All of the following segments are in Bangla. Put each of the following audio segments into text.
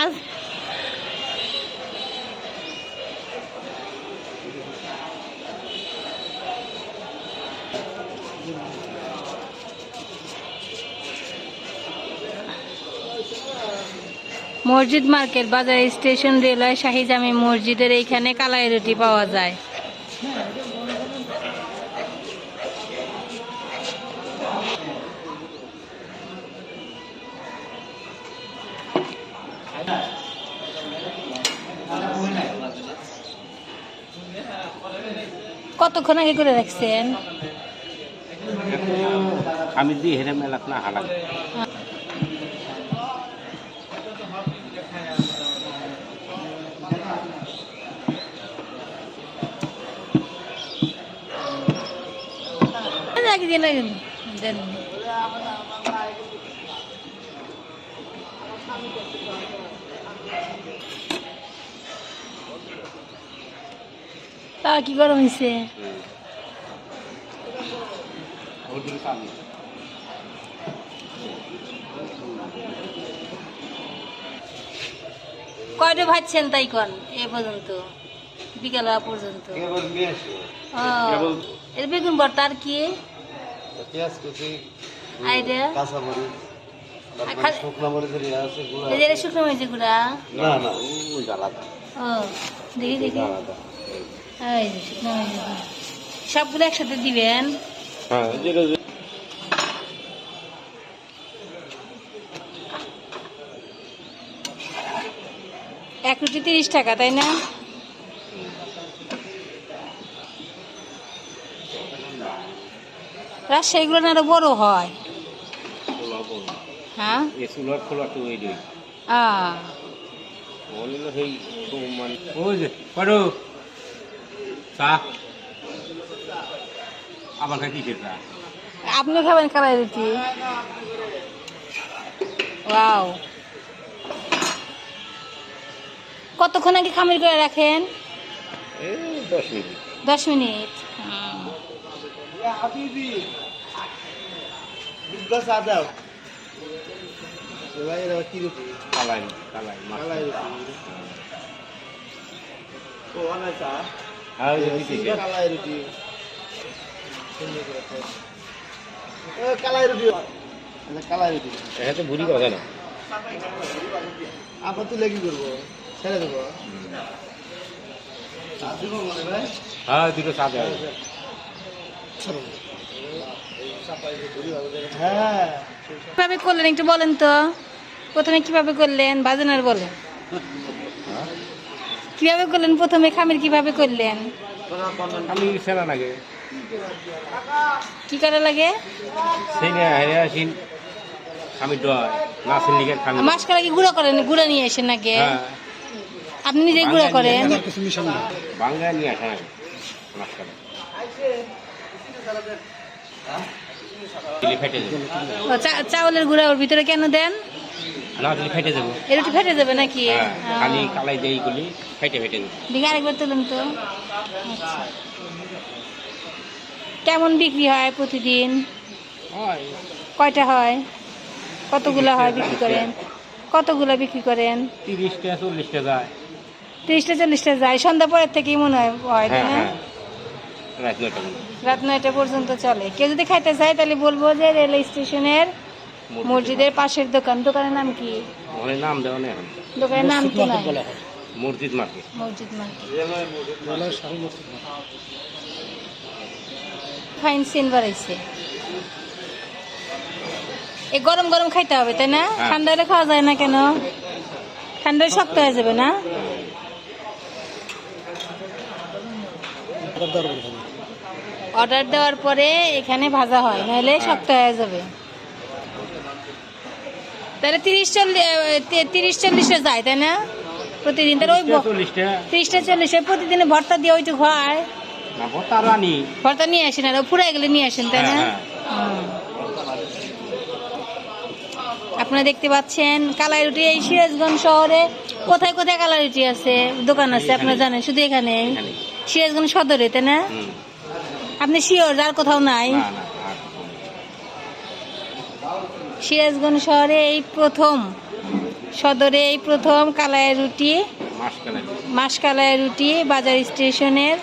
আজ মসজিদ মার্কেট বাজার স্টেশন রেলওয়ে শাহিজামি মসজিদের এইখানে কালাই রুটি পাওয়া যায়। কতক্ষণ আগে করে রাখছেন? আমি দি হেরে মেলাত না দিয়ে দেন। তা কি গরম হয়েছে কয়টা ভাজছেন তাই কন? এ পর্যন্ত বিকাল পর্যন্ত। এর বেগুন ভর্তা আর কি? শুকনো মরিচের গুঁড়া? দেখি দেখি। সবগুলো একসাথে দিবেন? হ্যাঁ এক রুটি তিরিশ টাকা তাই না? রাজশাহীগুলো না আরও বড় হয়? হ্যাঁ? আ বলিল সেই মানে ওই যে পারো চা? আবার খাই কিসের চা? আপনি খাবেন কালাই রুটি। ওয়াও। কতক্ষণ আগে খামির করে রাখেন? এই দশ মিনিট। দশ মিনিট। কালাই কালাই কালাই ও অনেক আর ওই যে কালাই রুটি। সুন্দর করে খাও। এ, কালাই রুটি কালাই রুটি। এটা তো বুড়ি কথা না। আপা তুলে কি করব। ছেড়ে দেবো। মনে হ্যাঁ। দুটো হ্যাঁ। কীভাবে করলেন একটু বলেন তো? প্রথমে কীভাবে করলেন? বাজনার বলেন। কীভাবে করলেন? প্রথমে খামির কীভাবে করলেন? আমি সেনা লাগে। কি করা লাগে? আসিন আমি খামি মাসকালা কি গুঁড়ো করেন? গুঁড়ো নিয়ে আসেন নাকি? হ্যাঁ। আপনি নিজে গুঁড়ো করেন? বাংলায় নিয়ে আসা নাকি মাঝখানে। দিলে ফেটে যাবে ও, চা- চাউলের গুঁড়া ওর ভিতরে কেন দেন? না দিলে ফেটে যাব। এ রুটি ফেটে যাবে নাকি? হ্যাঁ খালি কালাই দেই গুলি ফেটে ফেটে যাবে। দেখি আরেকবার তুলুন তো। আচ্ছা। কেমন বিক্রি হয় প্রতিদিন? হয়। কয়টা হয়? কতগুলা হয় বিক্রি করেন? কতগুলা বিক্রি করেন? তিরিশটা চল্লিশটা যায়। তিরিশটা চল্লিশটা যায়। সন্ধ্যা পরের থেকেই মনে হয় হয় তাই হ্যাঁ না? হ্যাঁ। রাত নয়টা পর্যন্ত। চলে। কেউ যদি খাইতে চায় তাহলে বলব যে রেল স্টেশনের মসজিদের পাশের দোকান। দোকানের নাম কি? ওখানে নাম দেওয়া নেই দোকানের নাম তো নাই মসজিদ মার্কেট। মসজিদ মার্কেট। ফাইন সিন বাড়াইছে এই গরম গরম খাইতে হবে তাই না? হ্যাঁ। ঠান্ডা হলে খাওয়া যায় না কেন? ঠান্ডা শক্ত হয়ে যাবে না? অর্ডার দেওয়ার পরে। এখানে ভাজা হয় নাহলে শক্ত হয়ে যাবে। তাহলে তিরিশ চল্লিশ তিরিশ চল্লিশে যায় তাই না? প্রতিদিন তাহলে ওই তিরিশটা চল্লিশে। প্রতিদিনে ভর্তা দিয়ে ওইটুকু হয় ভর্তা নিয়ে আসেন আর ফুরাই গেলে নিয়ে আসেন তাই না? হ্যাঁ, আপনারা দেখতে পাচ্ছেন কালাই রুটি এই সিরাজগঞ্জ শহরে। কোথায় কোথায় কালাই রুটি আছে? দোকান আছে আপনারা জানেন শুধু এখানে সিরাজগঞ্জ সদরে তাই না? আপনি শিওর যার কোথাও নাই? সিরাজগঞ্জ শহরে এই প্রথম, সদরে এই প্রথম কালায় রুটি মাসকালায় রুটি, বাজার স্টেশনের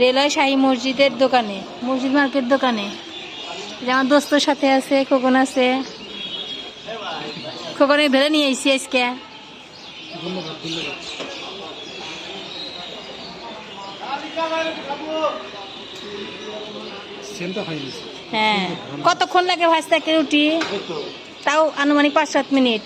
রেলওয়ে শাহী মসজিদের দোকানে, মসজিদ মার্কেট দোকানে। যে আমার দোস্তর সাথে আছে, খোকন আছে। খোকনে ভেলে নিয়ে আইসি আজকে। হ্যাঁ। কতক্ষণ লাগে ভাজতে একটা রুটি? তাও আনুমানিক পাঁচ সাত মিনিট।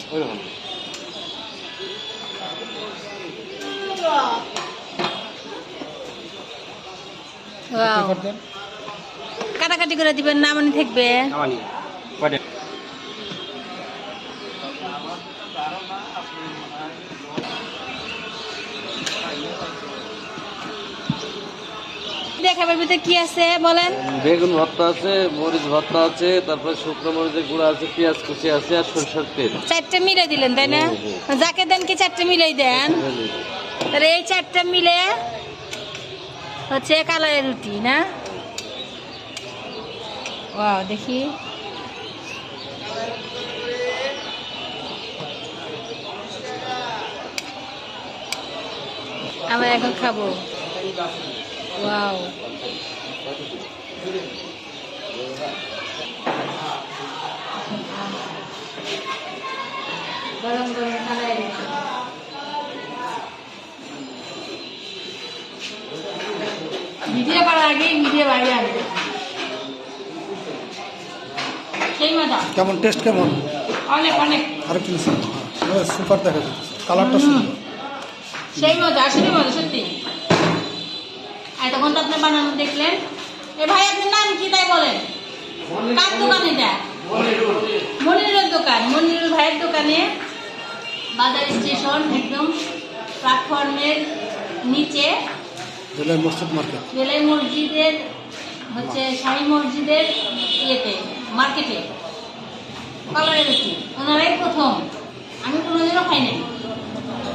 কাটাকাটি করে দিবেন না মানে থাকবে? দেখাবার ভিতরে কি আছে বলেন? বেগুন ভর্তা আছে মরিচ ভর্তা আছে তারপরে শুকনো মরিচের গুঁড়া আছে পেঁয়াজ কুচি আছে আর সরষের তেল। চারটে মিলাই দিলেন তাই না? যাকে দেন কি চারটে মিলাই দেন? তাহলে এই চারটে মিলে হচ্ছে কালারের রুটি না? ওয়াও দেখি। আমরা এখন খাব। ওয়াও গরম গরম আগে ভিডিও বাইরে আসবে। কেমন টেস্ট কেমন? অনেক অনেক। আর কি সুপার দেখা যাচ্ছে। কালারটা সুন্দর। সেই মজা আসলে মজা সত্যি। আপনি বানানো দেখলেন? এ ভাই আপনার নাম কি তাই বলেন? কার দোকান এটা? মনিরের দোকান মনিরুল ভাইয়ের দোকানে। বাজার স্টেশন একদম প্ল্যাটফর্মের নিচে। জেলার মসজিদ মার্কেট। বেলাই মসজিদের হচ্ছে শাহী মসজিদের ইয়েতে মার্কেটে। কালারের রুটি ওনারাই প্রথম। আমি কোনোদিনও খাই নাই।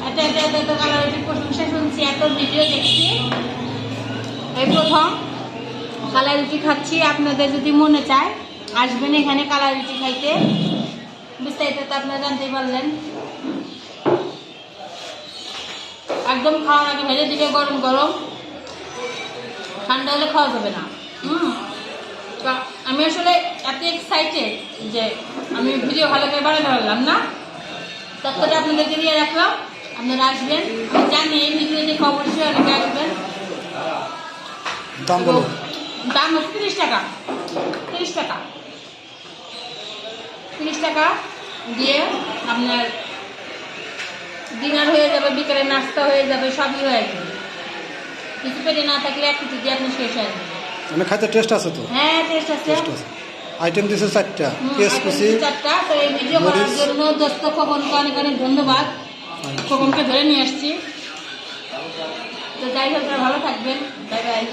এত এত এত এত কালার রুটির প্রশংসা শুনছি এত ভিডিও দেখছি। প্রথম। কালার রুটি খাচ্ছি, আপনাদের যদি মনে চায়, আসবেন এখানে কালার রুটি খাইতে। বিস্তারিত তো আপনারা জানতেই পারলেন। একদম খাওয়ার আগে ভেজে দিবে গরম গরম। ঠান্ডা হলে খাওয়া যাবে না। হুম। আমি আসলে এত এক্সাইটেড যে আমি ভিডিও ভালো করে বানাতে পারলাম না। ততটা আপনাদেরকে দিয়ে রাখলাম। আপনারা আসবেন। জানি এই ভিডিও দেখে অবশ্যই অনেকে আসবেন। দাম বলো। দাম হচ্ছে তিরিশ টাকা। তিরিশ টাকা। তিরিশ টাকা দিয়ে আপনার ডিনার হয়ে যাবে বিকেলে নাস্তা হয়ে যাবে সবই হয়ে যাবে। কিছু পেটে না থাকলে এক কিছু দিয়ে আপনি শেষ হয়ে যাবে। মানে খাইতে টেস্ট আছে তো? হ্যাঁ টেস্ট আছে। টেস্ট আছে। আইটেম দিয়েছে চারটা পেঁয়াজ কুচি চারটা। তো এই ভিডিও করার জন্য দোস্ত খোকনকে অনেক অনেক ধন্যবাদ। খোকনকে ধরে নিয়ে আসছি। তো যাই হোক ভালো থাকবেন। Bye bye.